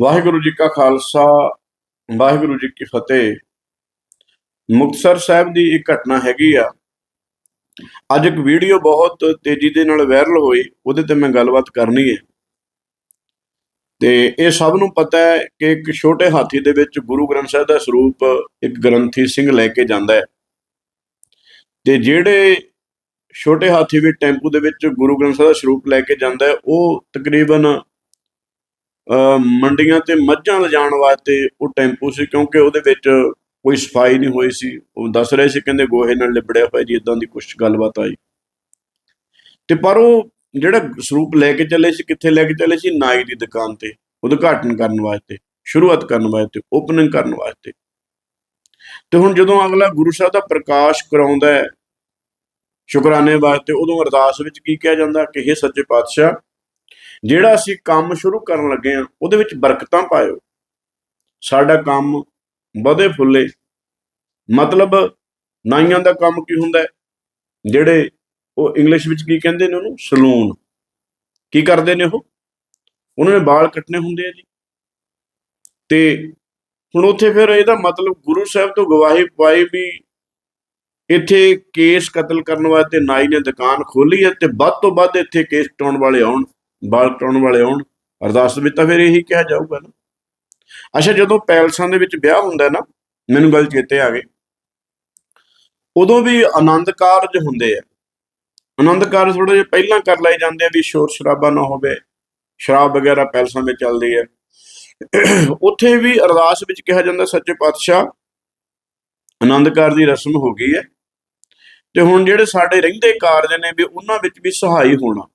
ਵਾਹਿਗੁਰੂ ਜੀ ਕਾ ਖਾਲਸਾ, ਵਾਹਿਗੁਰੂ ਜੀ ਕੀ ਫਤਿਹ। ਮੁਕਤਸਰ ਸਾਹਿਬ ਦੀ ਇੱਕ ਘਟਨਾ ਹੈਗੀ ਆ। ਅੱਜ ਇੱਕ ਵੀਡੀਓ ਬਹੁਤ ਤੇਜ਼ੀ ਦੇ ਨਾਲ ਵਾਇਰਲ ਹੋਈ, ਉਹਦੇ ਤੇ ਮੈਂ ਗੱਲਬਾਤ ਕਰਨੀ ਹੈ। ਤੇ ਇਹ ਸਭ ਨੂੰ ਪਤਾ ਹੈ ਕਿ ਇੱਕ ਛੋਟੇ ਹਾਥੀ ਦੇ ਵਿੱਚ ਗੁਰੂ ਗ੍ਰੰਥ ਸਾਹਿਬ ਦਾ ਸਰੂਪ ਇੱਕ ਗ੍ਰੰਥੀ ਸਿੰਘ ਲੈ ਕੇ ਜਾਂਦਾ ਹੈ। ਤੇ ਜਿਹੜੇ ਛੋਟੇ ਹਾਥੀ ਵਿੱਚ ਟੈਂਪੂ ਦੇ ਵਿੱਚ ਗੁਰੂ ਗ੍ਰੰਥ ਸਾਹਿਬ ਦਾ ਸਰੂਪ ਲੈ ਕੇ ਜਾਂਦਾ ਹੈ, ਉਹ ਤਕਰੀਬਨ ਮੰਡੀਆਂ ਤੇ ਮੱਝਾਂ ਲਿਜਾਣ ਵਾਸਤੇ ਉਹ ਟੈਂਪੂ ਸੀ, ਕਿਉਂਕਿ ਉਹਦੇ ਵਿੱਚ ਕੋਈ ਸਫ਼ਾਈ ਨਹੀਂ ਹੋਈ ਸੀ। ਉਹ ਦੱਸ ਰਹੇ ਸੀ, ਕਹਿੰਦੇ ਗੋਹੇ ਨਾਲ ਲਿਬੜਿਆ ਹੋਇਆ ਜੀ ਇਦਾਂ ਦੀ ਕੁਝ ਗੱਲਬਾਤ ਆਈ। ਤੇ ਪਰ ਉਹ ਜਿਹੜਾ ਸਰੂਪ ਲੈ ਕੇ ਚੱਲੇ ਸੀ, ਕਿੱਥੇ ਲੈ ਕੇ ਚੱਲੇ ਸੀ? ਨਾਈ ਦੀ ਦੁਕਾਨ ਤੇ, ਉਦਘਾਟਨ ਕਰਨ ਵਾਸਤੇ, ਸ਼ੁਰੂਆਤ ਕਰਨ ਵਾਸਤੇ, ਓਪਨਿੰਗ ਕਰਨ ਵਾਸਤੇ। ਤੇ ਹੁਣ ਜਦੋਂ ਅਗਲਾ ਗੁਰੂ ਸਾਹਿਬ ਦਾ ਪ੍ਰਕਾਸ਼ ਕਰਾਉਂਦਾ ਹੈ ਸ਼ੁਕਰਾਨੇ ਵਾਸਤੇ, ਉਦੋਂ ਅਰਦਾਸ ਵਿੱਚ ਕੀ ਕਿਹਾ ਜਾਂਦਾ? ਕਿ हे ਸੱਚੇ ਪਾਤਸ਼ਾਹ ਜਿਹੜਾ ਅਸੀਂ ਕੰਮ ਸ਼ੁਰੂ ਕਰਨ ਲੱਗੇ ਆ ਉਹਦੇ ਵਿੱਚ ਬਰਕਤਾਂ ਪਾਇਓ। ਸਾਡਾ ਕੰਮ ਵਧੇ ਫੁੱਲੇ। ਮਤਲਬ ਨਾਈਆਂ ਦਾ ਕੰਮ ਕੀ ਹੁੰਦਾ ਜਿਹੜੇ ਉਹ ਇੰਗਲਿਸ਼ ਵਿੱਚ ਕੀ ਕਹਿੰਦੇ ਨੇ ਉਹਨੂੰ? ਸਲੂਨ ਕੀ ਕਰਦੇ ਨੇ ਉਹ? ਉਹਨਾਂ ਨੇ ਵਾਲ ਕੱਟਨੇ ਹੁੰਦੇ ਆ ਜੀ। ਤੇ ਹੁਣ ਉੱਥੇ ਫਿਰ ਇਹਦਾ ਮਤਲਬ ਗੁਰੂ ਸਾਹਿਬ ਤੋਂ ਗਵਾਹੀ ਪਾਈ ਵੀ ਇੱਥੇ ਕੇਸ ਕਤਲ ਕਰਨ ਵਾਸਤੇ ਨਾਈ ਨੇ ਦੁਕਾਨ ਖੋਲੀ ਹੈ ਤੇ ਵੱਧ ਤੋਂ ਵੱਧ ਇੱਥੇ ਕੇਸ ਕਟਾਉਣ ਵਾਲੇ ਆਉਣ। ਬਾਲ ਕਟਾਉਣ ਵਾਲੇ ਆਉਣ, ਅਰਦਾਸ ਵਿੱਚ ਤਾਂ ਫਿਰ ਇਹੀ ਕਿਹਾ ਜਾਊਗਾ ਨਾ। ਅੱਛਾ, ਜਦੋਂ ਪੈਲਸਾਂ ਦੇ ਵਿੱਚ ਵਿਆਹ ਹੁੰਦਾ ਨਾ, ਮੈਨੂੰ ਗੱਲ ਚੇਤੇ ਆ ਗਈ। ਉਦੋਂ ਵੀ ਆਨੰਦ ਕਾਰਜ ਹੁੰਦੇ ਆ। ਆਨੰਦ ਕਾਰਜ ਥੋੜੇ ਜਿਹਾ ਪਹਿਲਾਂ ਕਰ ਲਏ ਜਾਂਦੇ ਆ ਵੀ ਸ਼ੋਰ ਸ਼ਰਾਬਾ ਨਾ ਹੋਵੇ, ਸ਼ਰਾਬ ਵਗੈਰਾ ਪੈਲਸਾਂ ਵਿੱਚ ਚੱਲਦੀ ਹੈ ਉੱਥੇ ਵੀ ਅਰਦਾਸ ਵਿੱਚ ਕਿਹਾ ਜਾਂਦਾ, ਸੱਚੇ ਪਾਤਸ਼ਾਹ, ਆਨੰਦ ਕਾਰਜ ਦੀ ਰਸਮ ਹੋ ਗਈ ਹੈ। ਤੇ ਹੁਣ ਜਿਹੜੇ ਸਾਡੇ ਰਹਿੰਦੇ ਕਾਰਜ ਨੇ ਵੀ ਉਹਨਾਂ ਵਿੱਚ ਵੀ ਸਹਾਈ ਹੋਣਾ।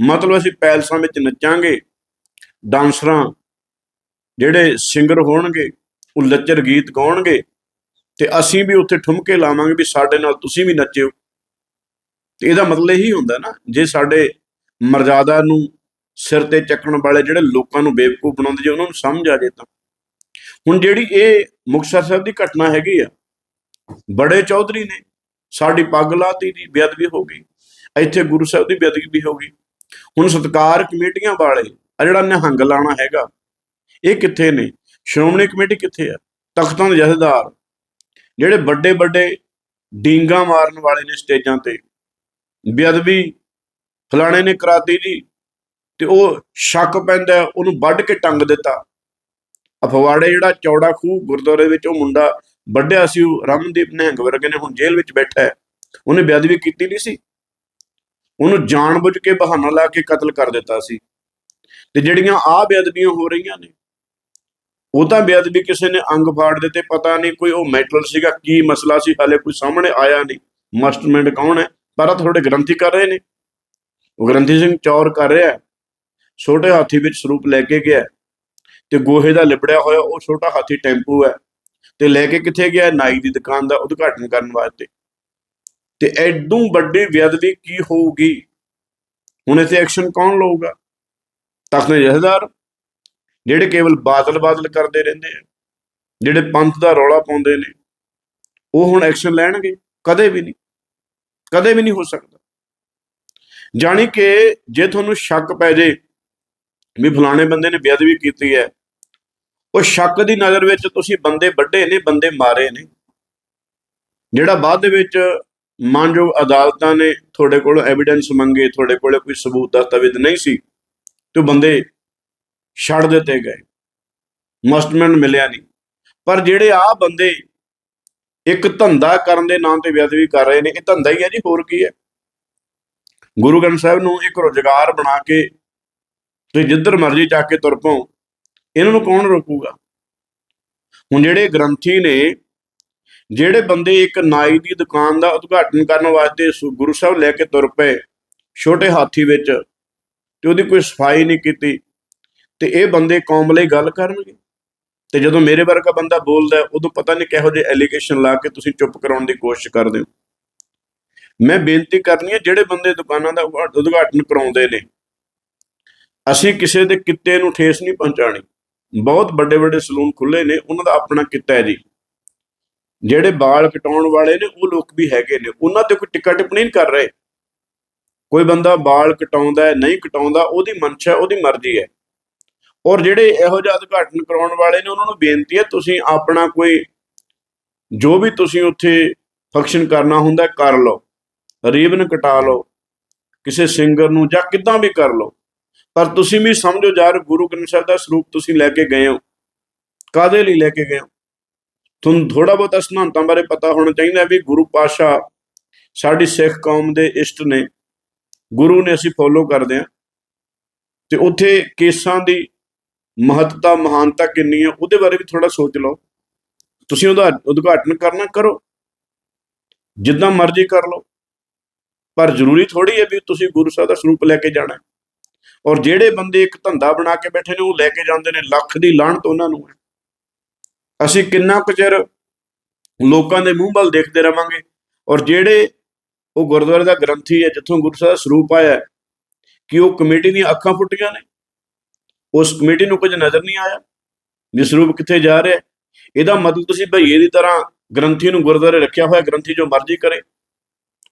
ਮਤਲਬ ਅਸੀਂ ਪੈਲਸਾਂ ਵਿੱਚ ਨੱਚਾਂਗੇ, ਡਾਂਸਰਾਂ ਜਿਹੜੇ ਸਿੰਗਰ ਹੋਣਗੇ, ਉਹ ਲੱਚਰ ਗੀਤ ਗਾਉਣਗੇ ਤੇ ਅਸੀਂ ਵੀ ਉੱਥੇ ਠੁਮਕੇ ਲਾਵਾਂਗੇ ਵੀ ਸਾਡੇ ਨਾਲ ਤੁਸੀਂ ਵੀ ਨੱਚਿਓ। ਤੇ ਇਹਦਾ ਮਤਲਬ ਇਹੀ ਹੁੰਦਾ ਨਾ, ਜੇ ਸਾਡੇ ਮਰਜ਼ਾਦਾ ਨੂੰ ਸਿਰ ਤੇ ਚੱਕਣ ਵਾਲੇ ਜਿਹੜੇ ਲੋਕਾਂ ਨੂੰ ਬੇਵਕੂਫ ਬਣਾਉਂਦੇ ਜੇ ਉਹਨਾਂ ਨੂੰ ਸਮਝ ਆ ਜੇ ਤਾਂ। ਹੁਣ ਜਿਹੜੀ ਇਹ ਮੁਕਤਸਰ ਸਾਹਿਬ ਦੀ ਘਟਨਾ ਹੈਗੀ ਆ, ਬੜੇ ਚੌਧਰੀ ਨੇ, ਸਾਡੀ ਪੱਗ ਲਾਤੀ ਦੀ ਬੇਅਦਬੀ ਹੋ ਗਈ, ਇੱਥੇ ਗੁਰੂ ਸਾਹਿਬ ਦੀ ਬੇਅਦਬੀ ਹੋ ਗਈ। ਹੁਣ ਸਤਕਾਰ ਕਮੇਟੀਆਂ ਵਾਲੇ ਆ ਜਿਹੜਾ ਨਿਹੰਗ ਲਾਣਾ ਹੈਗਾ, ਇਹ ਕਿੱਥੇ ਨੇ? ਸ਼੍ਰੋਮਣੀ ਕਮੇਟੀ ਕਿੱਥੇ ਆ? ਤਖਤਾਂ ਦੇ ਜਥੇਦਾਰ, ਜਿਹੜੇ ਵੱਡੇ ਵੱਡੇ ਡੀਂਗਾ ਮਾਰਨ ਵਾਲੇ ਨੇ ਸਟੇਜਾਂ ਤੇ। ਬੇਅਦਬੀ ਫਲਾਣੇ ਨੇ ਕਰਾਤੀ ਜੀ, ਤੇ ਉਹ ਸ਼ੱਕ ਪੈਂਦਾ, ਉਹਨੂੰ ਵੱਢ ਕੇ ਟੰਗ ਦਿੱਤਾ। ਅਫਵਾੜੇ ਜਿਹੜਾ ਚੌੜਾ ਖੂਹ ਗੁਰਦੁਆਰੇ ਵਿੱਚ ਉਹ ਮੁੰਡਾ ਵੱਢਿਆ ਸੀ, ਉਹ ਰਮਨਦੀਪ ਨਿਹੰਗ ਵਰਗੇ ਨੇ, ਹੁਣ ਜੇਲ੍ਹ ਵਿੱਚ ਬੈਠਾ ਹੈ। ਉਹਨੇ ਬੇਅਦਬੀ ਕੀਤੀ ਨਹੀਂ ਸੀ? ਉਹਨੂੰ ਜਾਣਬੁੱਝ ਕੇ ਬਹਾਨਾ ਲਾ ਕੇ ਕਤਲ ਕਰ ਦਿੱਤਾ ਸੀ। ਤੇ ਜਿਹੜੀਆਂ ਆ ਬੇਅਦਬੀਆਂ ਹੋ ਰਹੀਆਂ ਨੇ, ਉਹ ਤਾਂ ਬੇਅਦਬੀ ਕਿਸੇ ਨੇ ਅੰਗ ਫਾੜ ਦਿੱਤੇ, ਪਤਾ ਨਹੀਂ ਕੋਈ ਉਹ ਮੈਟਲ ਸੀਗਾ, ਕੀ ਮਸਲਾ ਸੀ, ਹਾਲੇ ਕੋਈ ਸਾਹਮਣੇ ਆਇਆ ਨਹੀਂ। ਮਾਸਟਰਮਾਈਂਡ ਕੌਣ ਹੈ? ਪਰ ਆਹ ਤੁਹਾਡੇ ਗ੍ਰੰਥੀ ਕਰ ਰਹੇ ਨੇ। ਉਹ ਗ੍ਰੰਥੀ ਸਿੰਘ ਚੌਰ ਕਰ ਰਿਹਾ ਛੋਟੇ ਹਾਥੀ ਵਿੱਚ ਸਰੂਪ ਲੈ ਕੇ ਗਿਆ ਹੈ। ਤੇ ਗੋਹੇ ਦਾ ਲਿਬੜਿਆ ਹੋਇਆ ਉਹ ਛੋਟਾ ਹਾਥੀ ਟੈਂਪੂ ਹੈ। ਤੇ ਲੈ ਕੇ ਕਿੱਥੇ ਗਿਆ ਹੈ? ਨਾਈ ਦੀ ਦੁਕਾਨ ਦਾ ਉਦਘਾਟਨ ਕਰਨ ਵਾਸਤੇ। ਤੇ ਐਡੂ ਵੱਡੀ ਬੇਅਦਬੀ ਕੀ ਹੋਊਗੀ? ਹੁਣ ਇੱਥੇ ਐਕਸ਼ਨ ਕੌਣ ਲਊਗਾ? ਤਖਤ ਦੇ ਜਥੇਦਾਰ ਜਿਹੜੇ ਕੇਵਲ ਬਾਦਲ ਬਾਦਲ ਕਰਦੇ ਰਹਿੰਦੇ ਆ, ਜਿਹੜੇ ਪੰਥ ਦਾ ਰੌਲਾ ਪਾਉਂਦੇ ਨੇ, ਉਹ ਹੁਣ ਐਕਸ਼ਨ ਲੈਣਗੇ? ਕਦੇ ਵੀ ਨਹੀਂ, ਕਦੇ ਵੀ ਨਹੀਂ ਹੋ ਸਕਦਾ। ਜਾਣੀ ਕਿ ਜੇ ਤੁਹਾਨੂੰ ਸ਼ੱਕ ਪੈ ਜੇ ਵੀ ਫਲਾਣੇ ਬੰਦੇ ਨੇ ਬੇਅਦਬੀ ਕੀਤੀ ਹੈ, ਉਹ ਸ਼ੱਕ ਦੀ ਨਜ਼ਰ ਵਿੱਚ ਤੁਸੀਂ ਬੰਦੇ ਵੱਡੇ ਨੇ, ਬੰਦੇ ਮਾਰੇ ਨੇ, ਜਿਹੜਾ ਬਾਅਦ ਦੇ ਵਿੱਚ ਮਾਨਯੋਗ ਅਦਾਲਤਾਂ ਨੇ ਤੁਹਾਡੇ ਕੋਲ ਐਵੀਡੈਂਸ ਮੰਗੇ, ਤੁਹਾਡੇ ਕੋਲ ਕੋਈ ਸਬੂਤ, ਦਸਤਾਵੇਜ਼ ਨਹੀਂ ਸੀ, ਤੇ ਉਹ ਬੰਦੇ ਛੱਡ ਦਿੱਤੇ ਗਏ। ਮਸਟਮੈਨ ਮਿਲਿਆ ਨਹੀਂ। ਪਰ ਜਿਹੜੇ ਆ ਬੰਦੇ ਇੱਕ ਧੰਦਾ ਕਰਨ ਦੇ ਨਾਂ ਤੇ ਬੇਅਦਬੀ ਕਰ ਰਹੇ ਨੇ, ਇਹ ਧੰਦਾ ਹੀ ਹੈ ਜੀ, ਹੋਰ ਕੀ ਹੈ? ਗੁਰੂ ਗ੍ਰੰਥ ਸਾਹਿਬ ਨੂੰ ਇੱਕ ਰੋਜ਼ਗਾਰ ਬਣਾ ਕੇ ਤੁਸੀਂ ਜਿੱਧਰ ਮਰਜ਼ੀ ਜਾ ਕੇ ਤੁਰ ਪਓ, ਇਹਨਾਂ ਨੂੰ ਕੌਣ ਰੋਕੂਗਾ? ਹੁਣ ਜਿਹੜੇ ਗ੍ਰੰਥੀ ਨੇ ਜਿਹੜੇ ਬੰਦੇ ਇੱਕ ਨਾਈ ਦੀ ਦੁਕਾਨ ਦਾ ਉਦਘਾਟਨ ਕਰਨ ਵਾਸਤੇ ਸੁ- ਗੁਰੂ ਸਾਹਿਬ ਲੈ ਕੇ ਤੁਰ ਪਏ, ਛੋਟੇ ਹਾਥੀ ਵਿੱਚ, ਤੇ ਉਹਦੀ ਕੋਈ ਸਫ਼ਾਈ ਨਹੀਂ ਕੀਤੀ, ਤੇ ਇਹ ਬੰਦੇ ਕੌਮ ਲਈ ਗੱਲ ਕਰਨਗੇ? ਤੇ ਜਦੋਂ ਮੇਰੇ ਵਰਗਾ ਬੰਦਾ ਬੋਲਦਾ ਉਦੋਂ ਪਤਾ ਨਹੀਂ ਕਿਹੋ ਜਿਹੇ ਐਲੀਗੇਸ਼ਨ ਲਾ ਕੇ ਤੁਸੀਂ ਚੁੱਪ ਕਰਾਉਣ ਦੀ ਕੋਸ਼ਿਸ਼ ਕਰਦੇ ਹੋ। ਮੈਂ ਬੇਨਤੀ ਕਰਨੀ ਹੈ, ਜਿਹੜੇ ਬੰਦੇ ਦੁਕਾਨਾਂ ਦਾ ਉਦਘਾ- ਉਦਘਾਟਨ ਕਰਾਉਂਦੇ ਨੇ, ਅਸੀਂ ਕਿਸੇ ਦੇ ਕਿੱਤੇ ਨੂੰ ਠੇਸ ਨਹੀਂ ਪਹੁੰਚਾਣੀ ਬਹੁਤ ਵੱਡੇ ਵੱਡੇ ਸਲੂਨ ਖੁੱਲੇ ਨੇ, ਉਹਨਾਂ ਦਾ ਆਪਣਾ ਕਿੱਤਾ ਹੈ ਜੀ। ਜਿਹੜੇ ਵਾਲ ਕਟਾਉਣ ਵਾਲੇ ਨੇ, ਉਹ ਲੋਕ ਵੀ ਹੈਗੇ ਨੇ। ਉਹਨਾਂ ਤੇ ਕੋਈ ਟਿੱਕਾ ਟਿੱਪਣੀ ਨਹੀਂ ਕਰ ਰਹੇ। ਕੋਈ ਬੰਦਾ ਵਾਲ ਕਟਾਉਂਦਾ ਹੈ, ਨਹੀਂ ਕਟਾਉਂਦਾ, ਉਹਦੀ ਮਨਸ਼ਾ ਉਹਦੀ ਮਰਜ਼ੀ ਹੈ। ਔਰ ਜਿਹੜੇ ਇਹੋ ਜਿਹਾ ਉਦਘਾਟਨ ਕਰਾਉਣ ਵਾਲੇ ਨੇ, ਉਹਨਾਂ ਨੂੰ ਬੇਨਤੀ ਹੈ, ਤੁਸੀਂ ਆਪਣਾ ਕੋਈ, ਜੋ ਵੀ ਤੁਸੀਂ ਉੱਥੇ ਫੰਕਸ਼ਨ ਕਰਨਾ ਹੁੰਦਾ ਕਰ ਲਓ। ਰੀਬਨ ਕਟਾ ਲਓ। ਕਿਸੇ ਸਿੰਗਰ ਨੂੰ ਜਾਂ ਕਿੱਦਾਂ ਵੀ ਕਰ ਲਓ। ਪਰ ਤੁਸੀਂ ਵੀ ਸਮਝੋ ਯਾਰ, ਗੁਰੂ ਗ੍ਰੰਥ ਸਾਹਿਬ ਦਾ ਸਰੂਪ ਤੁਸੀਂ ਲੈ ਕੇ ਗਏ ਹੋ। ਕਾਦੇ ਲਈ ਲੈ ਕੇ ਗਏ ਹੋ? ਤੁਹਾਨੂੰ ਥੋੜਾ ਬਹੁਤਾ ਸਿਧਾਂਤਾਂ ਬਾਰੇ ਪਤਾ ਹੋਣਾ ਚਾਹੀਦਾ ਵੀ ਗੁਰੂ ਪਾਸ਼ਾ ਸਾਡੀ ਸਿੱਖ ਕੌਮ ਦੇ ਇਸ਼ਟ ਨੇ। ਗੁਰੂ ਨੇ ਅਸੀਂ ਫੋਲੋ ਕਰਦੇ ਹਾਂ ਤੇ ਉੱਥੇ ਕੇਸਾਂ ਦੀ ਮਹੱਤਤਾ, ਮਹਾਨਤਾ ਕਿੰਨੀ ਹੈ ਉਹਦੇ ਬਾਰੇ ਵੀ ਥੋੜਾ ਸੋਚ ਲਓ। ਤੁਸੀਂ ਉਹਦਾ ਉਦਘਾਟਨ ਕਰਨਾ ਕਰੋ। ਜਿੱਦਾਂ ਮਰਜ਼ੀ ਕਰ ਲਓ। ਪਰ ਜ਼ਰੂਰੀ ਥੋੜੀ ਹੈ ਵੀ ਤੁਸੀਂ ਗੁਰੂ ਸਾਹਿਬ ਦਾ ਸਰੂਪ ਲੈ ਕੇ ਜਾਣਾ। ਔਰ ਜਿਹੜੇ ਬੰਦੇ ਇੱਕ ਧੰਦਾ ਬਣਾ ਕੇ ਬੈਠੇ ਨੇ, ਉਹ ਲੈ ਕੇ ਜਾਂਦੇ ਨੇ, ਲੱਖ ਦੀ ਲਾਹਣਤ ਉਹਨਾਂ ਨੂੰ ਹੈ। ਅਸੀਂ ਕਿੰਨਾ ਕੁ ਚਿਰ ਲੋਕਾਂ ਦੇ ਮੂੰਹ ਵੱਲ ਦੇਖਦੇ ਰਵਾਂਗੇ ਔਰ ਜਿਹੜੇ ਉਹ ਗੁਰਦੁਆਰੇ ਦਾ ਗ੍ਰੰਥੀ ਹੈ, ਜਿੱਥੋਂ ਗੁਰੂ ਸਾਹਿਬ ਦਾ ਸਰੂਪ ਆਇਆ ਕਿ ਉਹ ਕਮੇਟੀ ਦੀਆਂ ਅੱਖਾਂ ਫੁੱਟੀਆਂ ਨੇ, ਉਸ ਕਮੇਟੀ ਨੂੰ ਕੁਝ ਨਜ਼ਰ ਨਹੀਂ ਆਇਆ, ਵੀ ਸਰੂਪ ਕਿੱਥੇ ਜਾ ਰਿਹਾ ਇਹਦਾ ਮਤਲਬ ਤੁਸੀਂ ਭਈਏ ਦੀ ਤਰ੍ਹਾਂ ਗ੍ਰੰਥੀ ਨੂੰ ਗੁਰਦੁਆਰੇ ਰੱਖਿਆ ਹੋਇਆ, ਗ੍ਰੰਥੀ ਜੋ ਮਰਜ਼ੀ ਕਰੇ।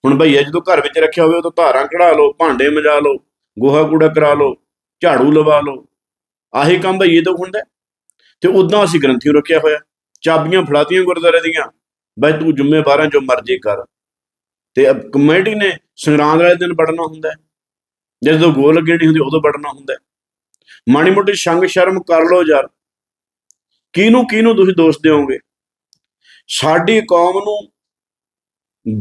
ਹੁਣ ਭਈਆ ਜਦੋਂ ਘਰ ਵਿੱਚ ਰੱਖਿਆ ਹੋਵੇ, ਉਦੋਂ ਧਾਰਾਂ ਕਢਾ ਲਓ, ਭਾਂਡੇ ਮਜਾ ਲਓ, ਗੋਹਾ ਕੂੜਾ ਕਰਾ ਲਓ, ਝਾੜੂ ਲਵਾ ਲਓ, ਆਹੀ ਕੰਮ ਭਈਏ ਤੋਂ ਹੁੰਦਾ ਤੇ ਉਦਾਂ ਅਸੀਂ ਗ੍ਰੰਥੀ ਨੂੰ ਰੱਖਿਆ ਹੋਇਆ। ਚਾਬੀਆਂ ਫੜਾਤੀਆਂ ਗੁਰਦੁਆਰੇ ਦੀਆਂ। ਬਈ ਤੂੰ ਜ਼ਿੰਮੇਵਾਰਾਂ ਜੋ ਮਰਜ਼ੀ ਕਰ। ਤੇ ਅਬ ਕਮੇਟੀ ਨੇ ਸੰਗਰਾਂਦ ਵਾਲੇ ਦਿਨ ਵੜਨਾ ਹੁੰਦਾ ਜਦੋਂ ਗੋਲ ਲੱਗੀ ਨਹੀਂ ਹੁੰਦੀ ਉਦੋਂ ਵੜਨਾ ਹੁੰਦਾ ਹੈ। ਮਾੜੀ ਮੋਟੀ ਸ਼ੰਗ ਸ਼ਰਮ ਕਰ ਲਓ ਯਾਰ। ਕਿਹਨੂੰ ਕਿਹਨੂੰ ਤੁਸੀਂ ਦੋਸ਼ ਦਿਓਗੇ? ਸਾਡੀ ਕੌਮ ਨੂੰ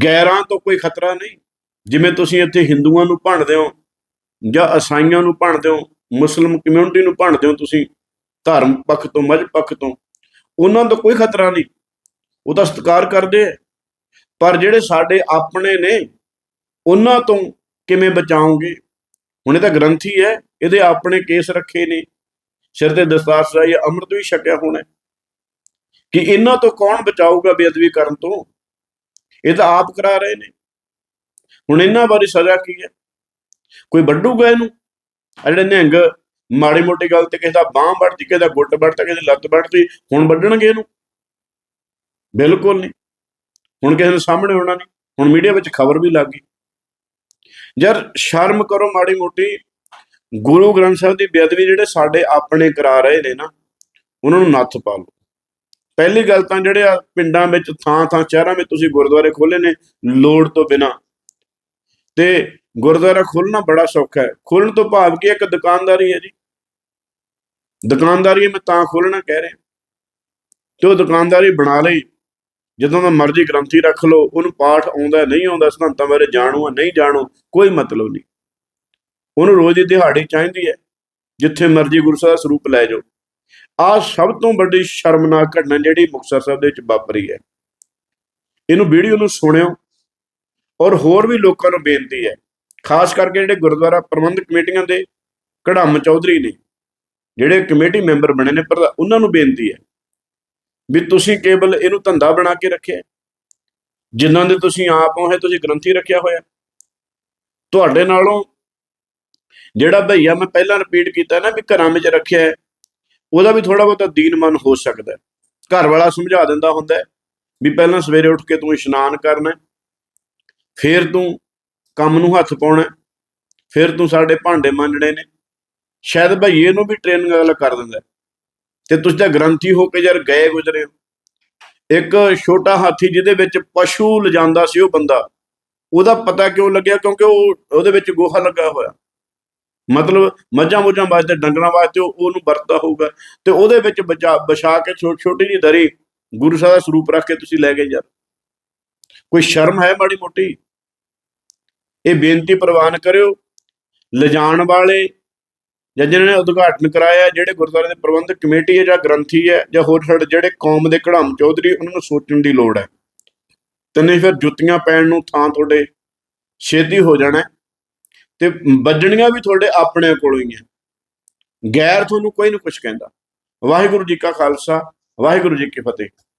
ਗੈਰਾਂ ਤੋਂ ਕੋਈ ਖਤਰਾ ਨਹੀਂ। ਜਿਵੇਂ ਤੁਸੀਂ ਇੱਥੇ ਹਿੰਦੂਆਂ ਨੂੰ ਭੰਡਦੇ ਹੋ ਜਾਂ ਈਸਾਈਆਂ ਨੂੰ ਭੰਡਦੇ ਹੋ, ਮੁਸਲਮ ਕਮਿਊਨਿਟੀ ਨੂੰ ਭੰਡਦੇ ਹੋ ਤੁਸੀਂ ਧਰਮ ਪੱਖ ਤੋਂ ਮਜ਼ਹਬ ਪੱਖ ਤੋਂ, ਉਹਨਾਂ ਦਾ ਕੋਈ ਖਤਰਾ ਨਹੀਂ। ਉਹ ਤਾਂ ਸਤਿਕਾਰ ਕਰਦੇ ਆ। ਪਰ ਜਿਹੜੇ ਸਾਡੇ ਆਪਣੇ ਨੇ, ਉਹਨਾਂ ਤੋਂ ਕਿਵੇਂ ਬਚਾਓਗੇ? ਹੁਣ ਇਹ ਤਾਂ ਗ੍ਰੰਥੀ ਹੈ ਇਹਦੇ ਆਪਣੇ ਕੇਸ ਰੱਖੇ ਨੇ। ਸਿਰ ਤੇ ਦਸਤਾਰ ਸਜਾਈ ਅੰਮ੍ਰਿਤ ਵੀ ਛਕਿਆ ਹੋਣਾ ਕਿ ਇਹਨਾਂ ਤੋਂ ਕੌਣ ਬਚਾਊਗਾ ਬੇਅਦਬੀ ਕਰਨ ਤੋਂ? ਇਹ ਤਾਂ ਆਪ ਕਰਾ ਰਹੇ ਨੇ। ਹੁਣ ਇਹਨਾਂ ਬਾਰੇ ਸਜ਼ਾ ਕੀ ਹੈ? ਕੋਈ ਵੱਢੂਗਾ ਇਹਨੂੰ? ਜਿਹੜੇ ਨਿਹੰਗ ਮਾੜੀ ਮੋਟੀ ਗੱਲ ਤੇ ਕਿਸੇ ਦਾ ਬਾਹ ਵੱਢਦੀ, ਕਿਸੇ ਦਾ ਗੁੱਟ ਵੱਢਤਾ, ਕਿਸੇ ਦੀ ਲੱਤ ਵੱਢਦੀ ਹੁਣ ਵੱਢਣਗੇ ਇਹਨੂੰ? ਬਿਲਕੁਲ ਨਹੀਂ। ਹੁਣ ਕਿਸੇ ਨੂੰ ਸਾਹਮਣੇ ਹੋਣਾ ਨਹੀਂ। ਹੁਣ ਮੀਡੀਆ ਵਿੱਚ ਖਬਰ ਵੀ ਲੱਗ ਗਈ। ਯਾਰ, ਸ਼ਰਮ ਕਰੋ ਮਾੜੀ ਮੋਟੀ। ਗੁਰੂ ਗ੍ਰੰਥ ਸਾਹਿਬ ਦੀ ਬੇਅਦਬੀ ਜਿਹੜੇ ਸਾਡੇ ਆਪਣੇ ਕਰਾ ਰਹੇ ਨੇ ਨਾ, ਉਹਨਾਂ ਨੂੰ ਨੱਥ ਪਾ ਲਓ। ਪਹਿਲੀ ਗੱਲ ਤਾਂ ਜਿਹੜੇ ਆ ਪਿੰਡਾਂ ਵਿੱਚ, ਥਾਂ ਥਾਂ, ਸ਼ਹਿਰਾਂ ਵਿੱਚ ਤੁਸੀਂ ਗੁਰਦੁਆਰੇ ਖੋਲੇ ਨੇ ਲੋੜ ਤੋਂ ਬਿਨਾ। ਤੇ ਗੁਰਦੁਆਰਾ ਖੋਲਣਾ ਬੜਾ ਸੌਖਾ ਹੈ। ਖੋਲਣ ਤੋਂ ਭਾਵ ਕੀ ਇੱਕ ਦੁਕਾਨਦਾਰੀ ਹੈ ਜੀ। ਦੁਕਾਨਦਾਰੀ ਮੈਂ ਤਾਂ ਖੋਲਣਾ ਕਹਿ ਰਿਹਾ। ਤੇ ਉਹ ਦੁਕਾਨਦਾਰੀ ਬਣਾ ਲਈ। ਜਦੋਂ ਦਾ ਮਰਜ਼ੀ ਗ੍ਰੰਥੀ ਰੱਖ ਲਓ, ਉਹਨੂੰ ਪਾਠ ਆਉਂਦਾ, ਨਹੀਂ ਆਉਂਦਾ, ਸਿਧਾਂਤਾਂ ਬਾਰੇ ਜਾਣੂ ਆ ਨਹੀਂ ਜਾਣੂ, ਕੋਈ ਮਤਲਬ ਨਹੀਂ। ਉਹਨੂੰ ਰੋਜ਼ ਦੀ ਦਿਹਾੜੀ ਚਾਹੀਦੀ ਹੈ, ਜਿੱਥੇ ਮਰਜ਼ੀ ਗੁਰੂ ਸਾਹਿਬ ਦਾ ਸਰੂਪ ਲੈ ਜਾਓ। ਆ ਸਭ ਤੋਂ ਵੱਡੀ ਸ਼ਰਮਨਾਕ ਘਟਨਾ ਜਿਹੜੀ ਮੁਕਤਸਰ ਸਾਹਿਬ ਦੇ ਵਿੱਚ ਵਾਪਰੀ ਹੈ। ਇਹਨੂੰ ਵੀਡੀਓ ਨੂੰ ਸੁਣਿਓ। ਔਰ ਹੋਰ ਵੀ ਲੋਕਾਂ ਨੂੰ ਬੇਨਤੀ ਹੈ, ਖਾਸ ਕਰਕੇ ਜਿਹੜੇ ਗੁਰਦੁਆਰਾ ਪ੍ਰਬੰਧਕ ਕਮੇਟੀਆਂ ਦੇ ਕੜਮ ਚੌਧਰੀ ਨੇ। ਜਿਹੜੇ ਕਮੇਟੀ ਮੈਂਬਰ ਬਣੇ ਨੇ, ਪਰ ਉਹਨਾਂ ਨੂੰ ਬੇਨਤੀ ਹੈ ਵੀ ਤੁਸੀਂ ਕੇਵਲ ਇਹਨੂੰ ਧੰਦਾ ਬਣਾ ਕੇ ਰੱਖਿਆ ਹੈ। ਜਿਨ੍ਹਾਂ ਦੇ ਤੁਸੀਂ ਆਪ ਹੋ ਹੈ ਤੁਸੀਂ ਗ੍ਰੰਥੀ ਰੱਖਿਆ ਹੋਇਆ ਤੁਹਾਡੇ ਨਾਲੋਂ ਜਿਹੜਾ ਭਈਆ ਮੈਂ ਪਹਿਲਾਂ ਰਿਪੀਟ ਕੀਤਾ ਨਾ ਵੀ ਘਰਾਂ ਵਿੱਚ ਰੱਖਿਆ ਉਹਦਾ ਵੀ ਥੋੜਾ ਬਹੁਤਾ ਦੀਨ ਮਨ ਹੋ ਸਕਦਾ ਘਰ ਵਾਲਾ ਸਮਝਾ ਦਿੰਦਾ ਹੁੰਦਾ ਵੀ ਪਹਿਲਾਂ ਸਵੇਰੇ ਉੱਠ ਕੇ ਤੂੰ ਇਸ਼ਨਾਨ ਕਰਨਾ ਫਿਰ ਤੂੰ ਕੰਮ ਨੂੰ ਹੱਥ ਪਾਉਣਾ ਫਿਰ ਤੂੰ ਸਾਡੇ ਭਾਂਡੇ ਮਾਂਜਣੇ ਨੇ। ਸ਼ਾਇਦ ਭਈਏ ਨੂੰ ਵੀ ਟ੍ਰੇਨਿੰਗ ਅਗਲਾ ਕਰ ਦਿੰਦਾ। ਤੇ ਤੁਸੀਂ ਤਾਂ ਗ੍ਰੰਥੀ ਹੋ ਕੇ ਯਾਰ ਗਏ ਗੁਜ਼ਰੇ ਹੋ। ਇੱਕ ਛੋਟਾ ਹਾਥੀ ਜਿਹਦੇ ਵਿੱਚ ਪਸ਼ੂ ਲਿਜਾਂਦਾ ਸੀ ਉਹ ਬੰਦਾ। ਉਹਦਾ ਪਤਾ ਕਿਉਂ ਲੱਗਿਆ? ਕਿਉਂਕਿ ਉਹ ਉਹਦੇ ਵਿੱਚ ਗੋਹਾ ਲੱਗਾ ਹੋਇਆ। ਮਤਲਬ ਮੱਝਾਂ ਮੁੱਝਾਂ ਵਾਸਤੇ ਡੰਗਰਾਂ ਵਾਸਤੇ ਉਹ ਉਹਨੂੰ ਵਰਤਦਾ ਹੋਊਗਾ। ਤੇ ਉਹਦੇ ਵਿੱਚ ਬਚਾ ਕੇ ਛੋਟੀ ਛੋਟੀ ਜਿਹੀ ਦਰੀ ਗੁਰੂ ਸਾਹਿਬ ਦਾ ਸਰੂਪ ਰੱਖ ਕੇ ਤੁਸੀਂ ਲੈ ਗਏ ਯਾਰ। ਕੋਈ ਸ਼ਰਮ ਹੈ ਮਾੜੀ ਮੋਟੀ? ਇਹ ਬੇਨਤੀ ਪ੍ਰਵਾਨ ਕਰਿਓ। ਲਿਜਾਣ ਵਾਲੇ ਜਾਂ ਜਿਨ੍ਹਾਂ ਨੇ ਉਦਘਾਟਨ ਕਰਾਇਆ ਜਿਹੜੇ ਗੁਰਦੁਆਰੇ ਦੇ ਪ੍ਰਬੰਧਕ ਕਮੇਟੀ ਹੈ ਜਾਂ ਗ੍ਰੰਥੀ ਹੈ ਜਾਂ ਹੋਰ ਸਾਡੇ ਜਿਹੜੇ ਕੌਮ ਦੇ ਕੜਾਮ ਚੌਧਰੀ, ਉਹਨਾਂ ਨੂੰ ਸੋਚਣ ਦੀ ਲੋੜ ਹੈ। ਤੇ ਨਹੀਂ ਫਿਰ ਜੁੱਤੀਆਂ ਪੈਣ ਨੂੰ ਥਾਂ ਤੁਹਾਡੇ ਛੇਤੀ ਹੋ ਜਾਣਾ ਹੈ ਤੇ ਵੱਜਣੀਆਂ ਵੀ ਤੁਹਾਡੇ ਆਪਣੇ ਕੋਲੋਂ ਹੀ ਹੈ। ਗੈਰ ਤੁਹਾਨੂੰ ਕੋਈ ਨਹੀਂ ਕੁਝ ਕਹਿੰਦਾ। ਵਾਹਿਗੁਰੂ ਜੀ ਕਾ ਖਾਲਸਾ, ਵਾਹਿਗੁਰੂ ਜੀ ਕੀ ਫਤਿਹ।